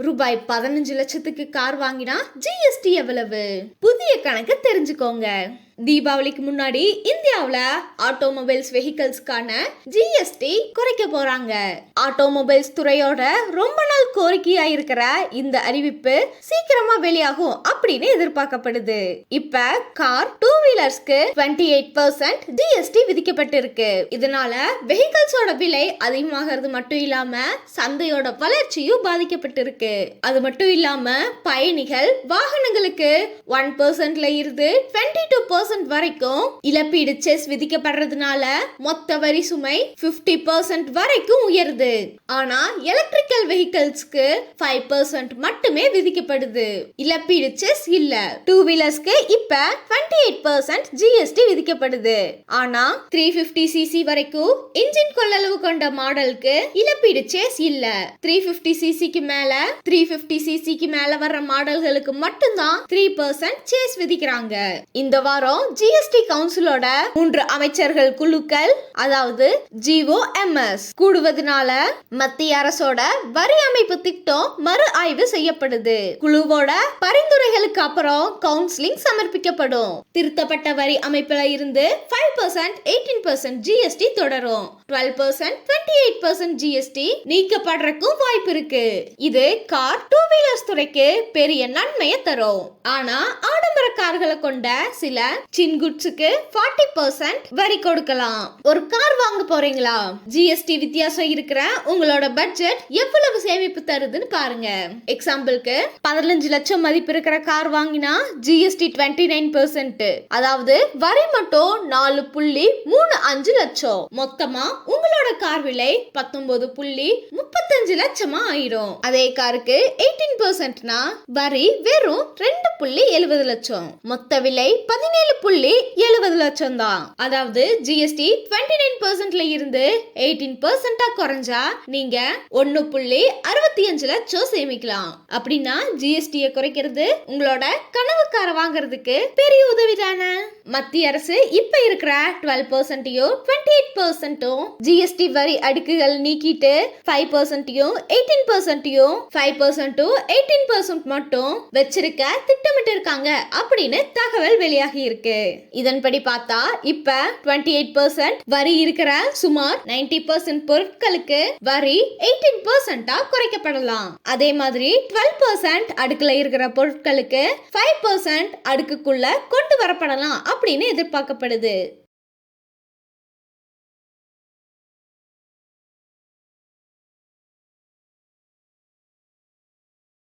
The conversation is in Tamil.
ரூபாய் பதினஞ்சு லட்சத்துக்கு கார் வாங்கினா ஜிஎஸ்டி எவ்வளவு? புதிய கணக்கு தெரிஞ்சுக்கோங்க. தீபாவளிக்கு முன்னாடி இந்தியாவில் ஆட்டோமொபைல்ஸ் வெஹிக்கல்ஸ்க்கான ஜிஎஸ்டி குறைக்க போறாங்க. ஆட்டோமொபைல்ஸ் துறையோட ரொம்ப நாள் கோரிக்கையா இருக்கிற இந்த அறிவிப்பு சீக்கிரமா வெளியாகும் அப்படின்னு எதிர்பார்க்கப்படுது. இப்ப கார் டூ வீலர்ஸ்க்கு டுவெண்ட்டி எயிட் பர்சன்ட் ஜிஎஸ்டி விதிக்கப்பட்டிருக்கு. இதனால வெஹிக்கல்ஸோட விலை அதிகமாகிறது மட்டும் இல்லாம சந்தையோட வளர்ச்சியும் பாதிக்கப்பட்டிருக்கு. அது மட்டும் இல்லாம பயணிகள் வாகனங்களுக்கு ஒன் பர்சன்ட்ல இருந்து டுவெண்ட்டி டூ பர்சன்ட் வரைக்கும் இழப்பீடு செஸ் விதிக்கப்படுறதுனால மொத்த வரி சுமை 50% பர்சன்ட் வரைக்கும் உயருது. ஆனா எலக்ட்ரிக்கல் வெஹிக்கல்ஸ்க்கு ஃபைவ் பர்சன்ட் மட்டுமே விதிக்கப்படுது. இழப்பீடு செஸ் இல்ல. டூ வீலர்ஸ்க்கு இப்ப டுவெண்ட்டி எயிட் பர்சன்ட் ஜிஎஸ்டி விதிக்கப்படுது. ஆனா த்ரீ பிப்டி சிசி வரைக்கும் இன்ஜின் கொள்ளளவு கொண்ட மாடலுக்கு இழப்பீடு சேஸ் இல்ல. த்ரீ பிப்டி சிசிக்கு மேல த்ரீ பிப்டி சிசிக்கு மேல வர்ற மாடல்களுக்கு மட்டும்தான் த்ரீ பர்சன்ட் சேஸ் விதிக்கிறாங்க. இந்த வாரம் ஜிஎஸ்டி கவுன்சிலோட மூன்று அமைச்சர்கள் குழுக்கள் அதாவது ஜிஓ எம்எஸ் கூடுவதனால மத்திய அரசோட வரி அமைப்பு திட்டம் மறு ஆய்வு செய்யப்படுது. குழுவோட பரிந்துரைகளுக்கு அப்புறம் கவுன்சிலிங் சமர்ப்பிக்கப்படும். திருத்தப்பட்ட வரி அமைப்புல இருந்து five percent eighteen percent GST தொடரும். Twelve percent twenty eight percent GST நீக்கப்படுறதுக்கும் வாய்ப்பு இருக்கு இது கார் டூ வீலர்ஸ் துறைக்கு பெரிய நன்மையை தரும். ஆனா ஆடம்பர கார்களை கொண்ட சில சின்குட்ஸுக்கு ஃபார்ட்டி பர்சன்ட் வரி கொடுக்கலாம். ஒரு கார் வாங்க போறீங்களா? ஜிஎஸ்டி வித்தியாசம் இருக்கிற உங்களோட பட்ஜெட் எவ்வளவு சேமிப்பு தருதுன்னு பாருங்க. எக்ஸாம்பிளுக்கு பதினஞ்சு லட்சம் மதிப்பு இருக்கிற கார் வாங்கினா ஜிஎஸ்டி டுவெண்ட்டி நைன் பர்சன்ட் அதாவது வரி மட்டும் நாலு புள்ளி மூணு அஞ்சு லட்சம். மொத்தமா உங்களோட கார் விலை பத்தொன்பது புள்ளி முப்பத்தஞ்சு லட்சமா ஆயிரும். அதே காருக்கு எயிட்டீன் பர்சன்ட்னா வரி வெறும் ரெண்டு புள்ளி எழுபது லட்சம் மொத்த விலை பதினேழு புள்ளி எழுபது லட்சம் தான். அதாவது ஜிஎஸ்டி டுவெண்ட்டி நைன் பெர்சென்ட்ல இருந்து எயிட்டீன் பெர்சென்டா குறைஞ்சா நீங்க ஒன்னு புள்ளி அறுபத்தி அஞ்சு லட்சம் சேமிக்கலாம். அப்படின்னா ஜிஎஸ்டியை குறைக்கிறது உங்களோட கனவு காரை வாங்குறதுக்கு பெரிய உதவி தானே? மத்திய அரசு இப்ப இருக்கிற டுவெல் பர்சன்டையும் டுவெண்ட்டி எயிட் பெர்சென்ட்டும் ஜிஎஸ்டி வரி அடுக்குகள் நீக்கிட்டு ஃபைவ் பெர்சென்ட்டையும் எயிட்டீன் பர்சன்ட்டையும் ஃபைவ் பர்சன்ட்டும் எயிட்டீன் பர்சன்ட் மட்டும் வச்சிருக்க திட்டமிட்டு இருக்காங்க அப்படின்னு தகவல் வெளியாகி இருக்கு. இதன்படி பார்த்தா இப்ப டுவெண்ட்டி எயிட் பர்சன்ட் வரி இருக்கிற சுமார் நைன்டி பர்சன்ட் பொருட்களுக்கு வரி எயிட்டீன் பர்சன்டா குறைக்கப்படலாம். அதே மாதிரி டுவெல் பர்சன்ட் அடுக்குல இருக்கிற பொருட்களுக்கு ஃபைவ் பர்சன்ட் அடுக்குக்குள்ள கொண்டு வரப்படலாம் அப்படின்னு எதிர்பார்க்கப்படுது.